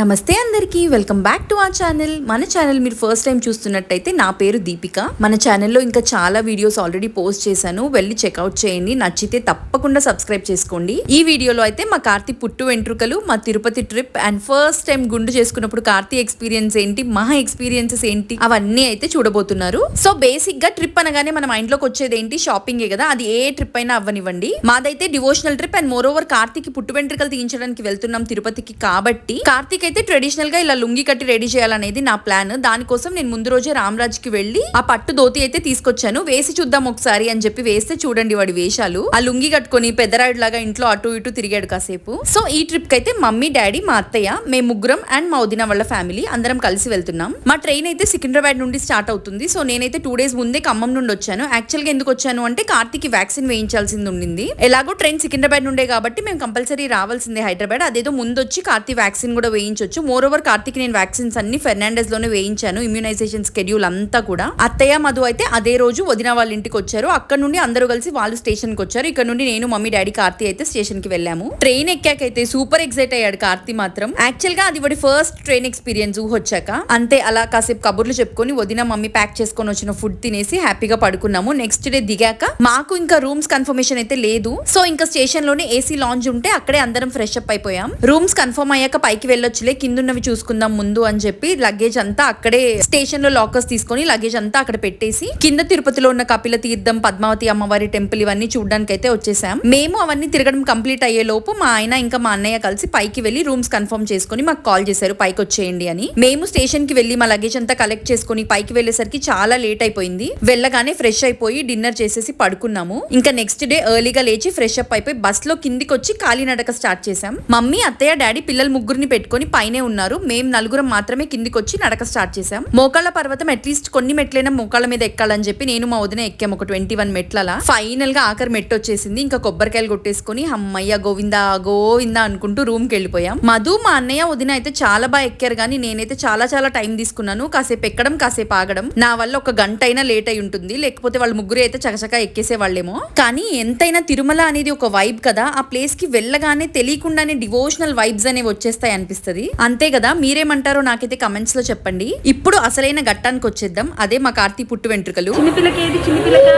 నమస్తే అందరికీ welcome back to ఆ ఛానల్. మన ఛానల్ మీరు ఫస్ట్ టైం చూస్తున్నట్టయితే నా పేరు దీపిక. మన ఛానల్లో ఇంకా చాలా వీడియోస్ ఆల్రెడీ పోస్ట్ చేశాను. వెళ్ళి చెక్అవుట్ చేయండి. నచ్చితే తప్పకుండా సబ్స్క్రైబ్ చేసుకోండి. ఈ వీడియోలో అయితే మా కార్తీ పుట్టు వెంట్రుకలు మా Tirupati trip and first time గుండు చేసుకున్నప్పుడు కార్తీ ఎక్స్పీరియన్స్ ఏంటి మహా ఎక్స్పీరియన్సెస్ ఏంటి అవన్నీ అయితే చూడబోతున్నారు. సో బేసిక్గా ట్రిప్ అనగానే మన మైండ్లోకి వచ్చేది ఏంటి షాపింగే కదా. అది ఏ ట్రిప్ అయినా అవ్వనివ్వండి. మాదైతే devotional trip and moreover కార్తీకి పుట్టు వెంట్రుకలు తీయించడానికి వెళ్తున్నాం తిరుపతికి కాబట్టి కార్తీక్ అయితే ట్రెడిషనల్గా ఇలా లుంగి కట్టి రెడీ చేయాలనేది నా ప్లాన్ దానికోసం నేను ముందు రోజే రామరాజ్కి వెళ్ళి ఆ పట్టు ధోతి అయితే తీసుకొచ్చాను. వేసి చూద్దాం ఒకసారి అని చెప్పి వేస్తే చూడండి వాడి వేషాలు. ఆ లుంగి కట్టుకొని పెద్దరాయుడు లాగా ఇంట్లో అటు ఇటు తిరిగాడు కాసేపు. సో ఈ ట్రిప్కి అయితే మమ్మీ డాడీ మా అత్తయ్య మేము ముగ్గురం అండ్ మా వదిన వాళ్ళ ఫ్యామిలీ అందరం కలిసి వెళ్తున్నాం. మా ట్రైన్ అయితే సికింద్రాబాద్ నుండి స్టార్ట్ అవుతుంది. సో నేనైతే టూ డేస్ ముందే ఖమ్మం నుండి వచ్చాను. యాక్చువల్గా ఎందుకు వచ్చాను అంటే కార్తీక్ వ్యాక్సిన్ వేయించాల్సింది ఉండింది. ఎలాగో ట్రైన్ సికింద్రాబాద్ నుండే కాబట్టి మేము కంపల్సరీ రావాల్సిందే హైదరాబాద్. అదేదో ముందు వచ్చి కార్తీ వ్యాక్సిన్ కూడా వేయించవచ్చు మోర్ ఓవర్ కార్తిక్ నేను వ్యాక్సిన్స్ అన్ని ఫెర్నాండెస్లోనే వేయించాను. ఇమ్యూనైజేషన్ స్కెడ్యూల్ అంతా కూడా. అత్తయ్య మధు అయితే అదే రోజు వదిన వాళ్ళ ఇంటికి వచ్చారు. అక్కడ నుండి అందరూ కలిసి వాళ్ళు స్టేషన్కి వచ్చారు. ఇక్కడ నుండి నేను మమ్మీ డాడీ కార్తీ అయితే స్టేషన్కి వెళ్ళాము. ట్రైన్ ఎక్కాకైతే సూపర్ ఎక్సైట్ అయ్యాడు కార్తీ మాత్రం. యాక్చువల్గా అది వాడి ఫస్ట్ ట్రైన్ ఎక్స్పీరియన్స్ వచ్చాక. అంతే అలా కాసేపు కబుర్లు చెప్పుకొని వదిన మమ్మీ ప్యాక్ చేసుకొని వచ్చిన ఫుడ్ తినేసి హ్యాపీగా పడుకున్నాము. నెక్స్ట్ డే దిగాక మాకు ఇంకా రూమ్స్ కన్ఫర్మేషన్ అయితే లేదు. సో ఇంకా స్టేషన్లోనే ఏసీ లాంజ్ ఉంటే అక్కడే అందరం ఫ్రెష్ అప్ అయిపోయాం. రూమ్స్ కన్ఫర్మ్ అయ్యాక పైకి కింద కిందున్నవి చూసుకుందాం ముందు అని చెప్పి లగేజ్ అంతా అక్కడే స్టేషన్లో లాకర్స్ తీసుకొని లగేజ్ అంతా అక్కడ పెట్టేసి కింద తిరుపతిలో ఉన్న కపిల తీర్థం పద్మావతి అమ్మవారి టెంపుల్ ఇవన్నీ చూడడానికి అయితే వచ్చేసాం. మేము అవన్నీ తిరగడం కంప్లీట్ అయ్యే లోపు మా ఆయన ఇంకా మా అన్నయ్య కలిసి పైకి వెళ్ళి రూమ్స్ కన్ఫర్మ్ చేసుకొని మాకు కాల్ చేశారు పైకి వచ్చేయండి అని. మేము స్టేషన్కి వెళ్ళి మా లగేజ్ అంతా కలెక్ట్ చేసుకొని పైకి వెళ్ళేసరికి చాలా లేట్ అయిపోయింది. వెళ్ళగానే ఫ్రెష్ అయిపోయి డిన్నర్ చేసేసి పడుకున్నాము. ఇంకా నెక్స్ట్ డే ఎర్లీగా లేచి ఫ్రెష్ అప్ అయిపోయి బస్లో కిందికి వచ్చి కాలినడక స్టార్ట్ చేసాం మమ్మీ అత్తయ్య డాడీ పిల్లలు ముగ్గురిని పెట్టుకొని పైనే ఉన్నారు. మేము నలుగురం మాత్రమే కిందికి వచ్చి నడక స్టార్ట్ చేసాం మోకాళ్ళ పర్వతం అట్లీస్ట్ కొన్ని మెట్లైనా మోకాళ్ళ మీద ఎక్కాలని చెప్పి నేను మా వదిన ఎక్కాము ఒక ట్వంటీ వన్ మెట్లలా. ఫైనల్గా ఆఖరి మెట్టు వచ్చేసింది. ఇంకా కొబ్బరికాయలు కొట్టేసుకొని అమ్మయ్య గోవిందా గోవిందా అనుకుంటూ రూమ్కి వెళ్ళిపోయాం. మధు మా అన్నయ్య వదిన అయితే చాలా బాగా ఎక్కారు కానీ నేనైతే చాలా చాలా టైం తీసుకున్నాను. కాసేపు ఎక్కడం కాసేపు ఆగడం. నా వల్ల ఒక గంట అయినా లేట్ అయి ఉంటుంది. లేకపోతే వాళ్ళు ముగ్గురు అయితే చకచకా ఎక్కేసే వాళ్ళేమో కానీ ఎంతైనా తిరుమల అనేది ఒక వైబ్ కదా. ఆ ప్లేస్కి వెళ్ళగానే తెలియకుండానే డివోషనల్ వైబ్స్ అనేవి వచ్చేస్తాయి అనిపిస్తది. అంతే కదా మీరేమంటారో నాకైతే కమెంట్స్లో చెప్పండి. ఇప్పుడు అసలైన ఘట్టానికి వచ్చేద్దాం. అదే మా కార్తీ పుట్టు వెంట్రుకలు. చిన్నపిల్లకి ఏది చిన్నపిల్లక?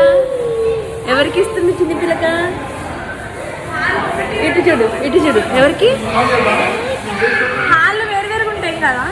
ఎవరికి ఇస్తుంది చిన్నపిల్లక? ఇటు చూడు ఇటు చూడు. ఎవరికి? హాళ్ళు వేరు వేరుగా ఉంటాయి కదా.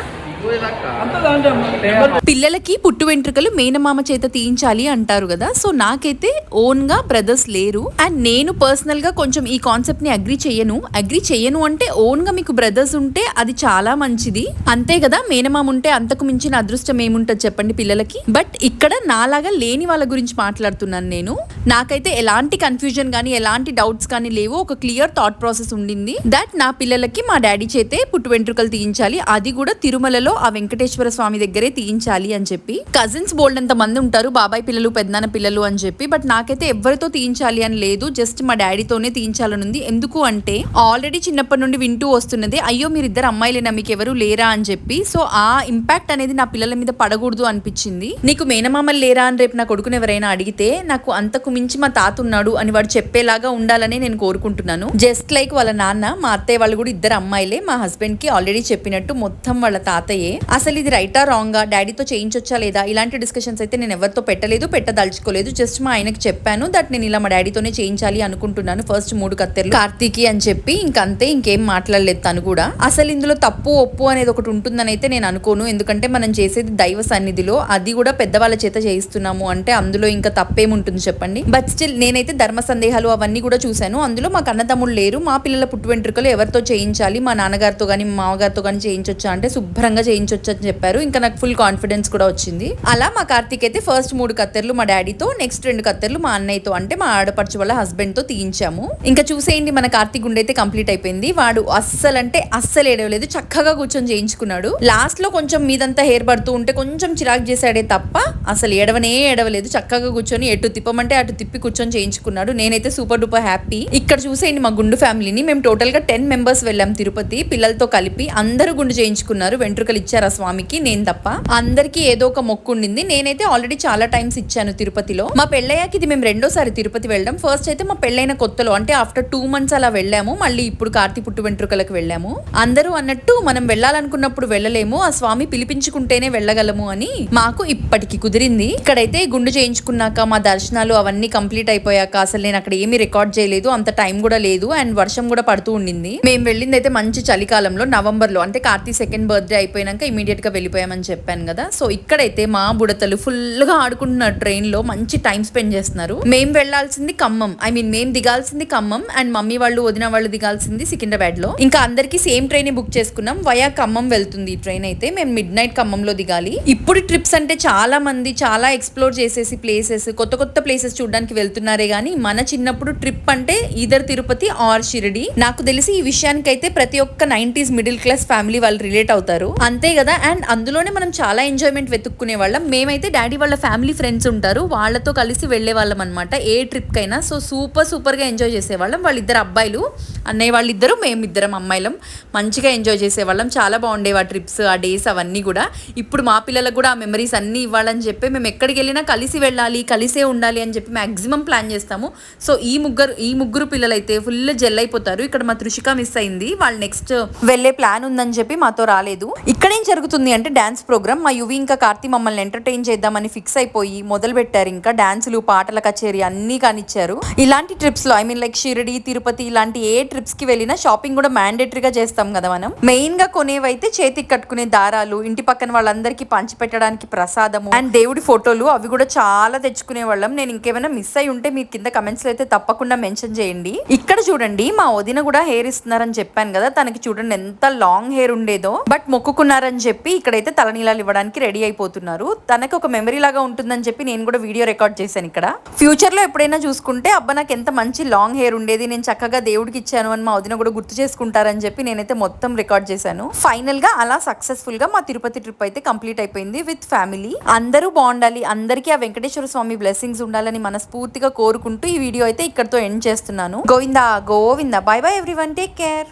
పిల్లలకి పుట్టు వెంట్రుకలు మేనమామ చేత తీయించాలి అంటారు కదా. సో నాకైతే ఓన్గా బ్రదర్స్ లేరు. అండ్ నేను పర్సనల్గా కొంచెం ఈ కాన్సెప్ట్ని అగ్రి చేయను అగ్రి చేయను అంటే ఓన్గా మీకు బ్రదర్స్ ఉంటే అది చాలా మంచిది. అంతే కదా మేనమామ ఉంటే అంతకు మించిన అదృష్టం ఏముంటుంది చెప్పండి పిల్లలకి? బట్ ఇక్కడ నాలాగా లేని వాళ్ళ గురించి మాట్లాడుతున్నాను నేను. నాకైతే ఎలాంటి కన్ఫ్యూజన్ కానీ ఎలాంటి డౌట్స్ కానీ లేవు. ఒక క్లియర్ థాట్ ప్రాసెస్ ఉండింది. దట్ నా పిల్లలకి మా డాడీ చేతే పుట్టు వెంట్రుకలు తీయించాలి. అది కూడా తిరుమలలో ఆ వెంకటేశ్వర స్వామి దగ్గరే తీయించాలి అని చెప్పి. కజిన్స్ బోల్డ్ అంత మంది ఉంటారు బాబాయ్ పిల్లలు పెద్దనాన్న పిల్లలు అని చెప్పి బట్ నాకైతే ఎవరితో తీయించాలి అని లేదు జస్ట్ మా డాడీతోనే తీయించాలని ఉంది. ఎందుకు అంటే ఆల్రెడీ చిన్నప్పటి నుండి వింటూ వస్తున్నది అయ్యో మీరు ఇద్దరు అమ్మాయిలేనా మీకు ఎవరు లేరా అని చెప్పి సో ఆ ఇంపాక్ట్ అనేది నా పిల్లల మీద పడకూడదు అనిపించింది. నీకు మేనమామలు లేరా అని రేపు నా కొడుకుని ఎవరైనా అడిగితే నాకు అంతకు మించి మా తాత ఉన్నాడు అని వాడు చెప్పేలాగా ఉండాలని నేను కోరుకుంటున్నాను. జస్ట్ లైక్ వాళ్ళ నాన్న మా అత్తయ్య వాళ్ళు కూడా ఇద్దరు అమ్మాయిలే మా హస్బెండ్కి ఆల్రెడీ చెప్పినట్టు మొత్తం వాళ్ళ తాతయ్యే. అసలు ఇది రైటా రాంగ్? డాడీతో చేయించొచ్చా లేదా? ఇలాంటి డిస్కషన్స్ అయితే నేను ఎవరితో పెట్టలేదు పెట్టదలుచుకోలేదు. జస్ట్ మా ఆయనకి చెప్పాను దట్ నేను ఇలా మా డాడీతోనే చేయించాలి అనుకుంటున్నాను ఫస్ట్ మూడు కత్తెర్లు. కార్తీకి అని చెప్పి ఇంకంతే ఇంకేం మాట్లాడలేదు తను కూడా. అసలు ఇందులో తప్పు ఒప్పు అనేది ఒకటి ఉంటుందని అయితే నేను అనుకోను. ఎందుకంటే మనం చేసేది దైవ సన్నిధిలో అది కూడా పెద్దవాళ్ళ చేత చేయిస్తున్నాము అంటే అందులో ఇంకా తప్పేముంటుంది చెప్పండి? బట్ స్టిల్ నేనైతే ధర్మ సందేహాలు అవన్నీ కూడా చూశాను. అందులో మా కన్నతమ్ముళ్ళు లేరు. మా పిల్లల పుట్టు వెంట్రుకలు ఎవరితో చేయించాలి? మా నాన్నగారితో కానీ మా మామగారితో కానీ చేయించొచ్చా అంటే శుభ్రంగా చేయించొచ్చు అని చెప్పారు. ఇంకా నాకు ఫుల్ కాన్ఫిడెన్స్ కూడా వచ్చింది. అలా మా కార్తీక్ అయితే ఫస్ట్ మూడు కత్తెర్లు మా డాడీతో నెక్స్ట్ రెండు కత్తెర్లు మా అన్నయ్యతో అంటే మా ఆడపడుచు వాళ్ళ హస్బెండ్తో తీయించాము. ఇంకా చూసేయండి మన కార్తీక్ గుండె అయితే కంప్లీట్ అయిపోయింది. వాడు అస్సలు అంటే అస్సలు ఏడవలేదు. చక్కగా కూర్చొని చేయించుకున్నాడు. లాస్ట్లో కొంచెం మీదంతా హెయిర్ పడుతూ ఉంటే కొంచెం చిరాకు చేశాడే తప్ప అసలు ఏడవనే ఏడవలేదు. చక్కగా కూర్చొని ఎటు తిప్పమంటే అటు తిప్పి కూర్చొని చేయించుకున్నాడు. నేనైతే సూపర్ డూపర్ హ్యాపీ ఇక్కడ చూసేయండి మా గుండు ఫ్యామిలీని మేము టోటల్గా టెన్ మెంబర్స్ వెళ్ళాం తిరుపతి. పిల్లలతో కలిపి అందరూ గుండు చేయించుకున్నారు. వెంట్రుకలు ఇచ్చారు ఆ స్వామికి? నేను తప్ప. అందరికీ ఏదో ఒక మొక్కు ఉండింది. నేనైతే ఆల్రెడీ చాలా టైమ్స్ ఇచ్చాను తిరుపతిలో. మా పెళ్ళయ్యకి ఇది మేము రెండోసారి తిరుపతి వెళ్ళడం. ఫస్ట్ అయితే మా పెళ్ళైన కొత్తలో అంటే ఆఫ్టర్ టూ మంత్స్ అలా వెళ్ళాము. మళ్ళీ ఇప్పుడు కార్తీ పుట్టు వెంట్రుకలకు వెళ్ళాము. అందరూ అన్నట్టు మనం వెళ్ళాలనుకున్నప్పుడు వెళ్ళలేము. ఆ స్వామి పిలిపించుకుంటేనే వెళ్ళగలము అని మాకు ఇప్పటికి కుదిరింది. ఇక్కడైతే గుండు చేయించుకున్నాక మా దర్శనాలు అవన్నీ కంప్లీట్ అయిపోయాక అసలు నేను అక్కడ ఏమీ రికార్డ్ చేయలేదు. అంత టైం కూడా లేదు. అండ్ వర్షం కూడా పడుతూ ఉండింది. మేము వెళ్ళింది అయితే మంచి చలికాలంలో నవంబర్లో అంటే కార్తీ సెకండ్ బర్త్డే అయిపోయినాక ఇమీడియట్గా వెళ్ళిపోయామని చెప్పాను కదా. సో ఇక్కడైతే మా బుడతలు ఫుల్గా ఆడుకుంటున్నారు ట్రైన్లో మంచి టైం స్పెండ్ చేస్తున్నారు. మేము వెళ్ళాల్సింది ఖమ్మం. ఐ మీన్ మేము దిగాల్సింది ఖమ్మం అండ్ మమ్మీ వాళ్ళు వదిన వాళ్ళు దిగాల్సింది సికింద్రాబాద్లో ఇంకా అందరికి సేమ్ ట్రైన్ బుక్ చేసుకున్నాం. వయా ఖమ్మం వెళ్తుంది ఈ ట్రైన్ అయితే. మేము మిడ్ నైట్ ఖమ్మంలో దిగాలి. ఇప్పుడు ట్రిప్స్ అంటే చాలా మంది చాలా ఎక్స్ప్లోర్ చేసేసి ప్లేసెస్ కొత్త కొత్త ప్లేసెస్ చూడడానికి వెళ్తున్నారే గానీ మన చిన్నప్పుడు ట్రిప్ అంటే ఈదర్ తిరుపతి ఆర్ షిరిడి. నాకు తెలిసి ఈ విషయానికైతే ప్రతి ఒక్క నైన్టీస్ మిడిల్ క్లాస్ ఫ్యామిలీ వాళ్ళు రిలేట్ అవుతారు. అంత అంతే కదా? అండ్ అందులోనే మనం చాలా ఎంజాయ్మెంట్ వెతుక్కునే వాళ్ళం. మేమైతే డాడీ వాళ్ళ ఫ్యామిలీ ఫ్రెండ్స్ ఉంటారు. వాళ్ళతో కలిసి వెళ్ళే వాళ్ళం అనమాట ఏ ట్రిప్కైనా. సో సూపర్ సూపర్గా ఎంజాయ్ చేసేవాళ్ళం. వాళ్ళిద్దరు అబ్బాయిలు అన్నయ్య వాళ్ళిద్దరు మేమిద్దరం అమ్మాయిలం. మంచిగా ఎంజాయ్ చేసేవాళ్ళం. చాలా బాగుండేవి ఆ ట్రిప్స్ ఆ డేస్ అవన్నీ కూడా. ఇప్పుడు మా పిల్లలకు కూడా ఆ మెమరీస్ అన్నీ ఇవ్వాలని చెప్పి మేము ఎక్కడికి వెళ్ళినా కలిసి వెళ్ళాలి కలిసే ఉండాలి అని చెప్పి మాక్సిమం ప్లాన్ చేస్తాము. సో ఈ ముగ్గురు ఈ ముగ్గురు పిల్లలైతే ఫుల్ జెల్ అయిపోతారు. ఇక్కడ మా త్రిషిక మిస్ అయింది. వాళ్ళు నెక్స్ట్ వెళ్ళే ప్లాన్ ఉందని చెప్పి మాతో రాలేదు. ఇక్కడ ఏం జరుగుతుంది. అంటే డాన్స్ ప్రోగ్రామ్ మా యువి ఇంకా కార్తీ మమ్మల్ని ఎంటర్టైన్ చేద్దామని ఫిక్స్ అయిపోయి మొదలు పెట్టారు ఇంకా డ్యాన్సులు పాటల కచేరీ అన్నీ కానిచ్చారు. ఇలాంటి ట్రిప్స్లో I mean like Shirdi Tirupati ఇలాంటి ఏ ట్రిప్స్కి వెళ్ళినా షాపింగ్ కూడా మ్యాండేటరీగా చేస్తాం కదా మనం. మెయిన్గా కొనేవైతే చేతికి కట్టుకునే దారాలు ఇంటి పక్కన వాళ్ళందరికీ పంచి పెట్టడానికి ప్రసాదము అండ్ దేవుడి ఫోటోలు అవి కూడా చాలా తెచ్చుకునే వాళ్ళం. నేను ఇంకేమైనా మిస్ అయి ఉంటే మీరు కింద కమెంట్స్లో అయితే తప్పకుండా మెన్షన్ చేయండి. ఇక్కడ చూడండి మా వదిన కూడా హెయిర్ ఇస్తున్నారని చెప్పాను కదా. తనకి చూడండి ఎంత లాంగ్ హెయిర్ ఉండేదో. బట్ మొక్కుకున్నారు మొక్కుకున్నారని చెప్పి ఇక్కడైతే తలనీలాలు ఇవ్వడానికి రెడీ అయిపోతున్నారు. తనకి ఒక మెమరీ లాగా ఉంటుందని చెప్పి నేను కూడా వీడియో రికార్డ్ చేశాను ఇక్కడ. ఫ్యూచర్లో ఎప్పుడైనా చూసుకుంటే అబ్బా నాకు ఎంత మంచి లాంగ్ హెయిర్ ఉండేది నేను చక్కగా దేవుడికి ఇచ్చాను అని మా వదిన కూడా గుర్తు చేసుకుంటారని చెప్పి నేనైతే మొత్తం రికార్డ్ చేశాను. ఫైనల్గా అలా సక్సెస్ఫుల్గా మా తిరుపతి ట్రిప్ అయితే కంప్లీట్ అయిపోయింది విత్ ఫ్యామిలీ అందరూ బాగుండాలి. అందరికీ ఆ వెంకటేశ్వర స్వామి బ్లెస్సింగ్స్ ఉండాలని మనస్ఫూర్తిగా కోరుకుంటూ ఈ వీడియో అయితే ఇక్కడతో ఎండ్ చేస్తున్నాను. Govinda Govinda. Bye bye everyone take care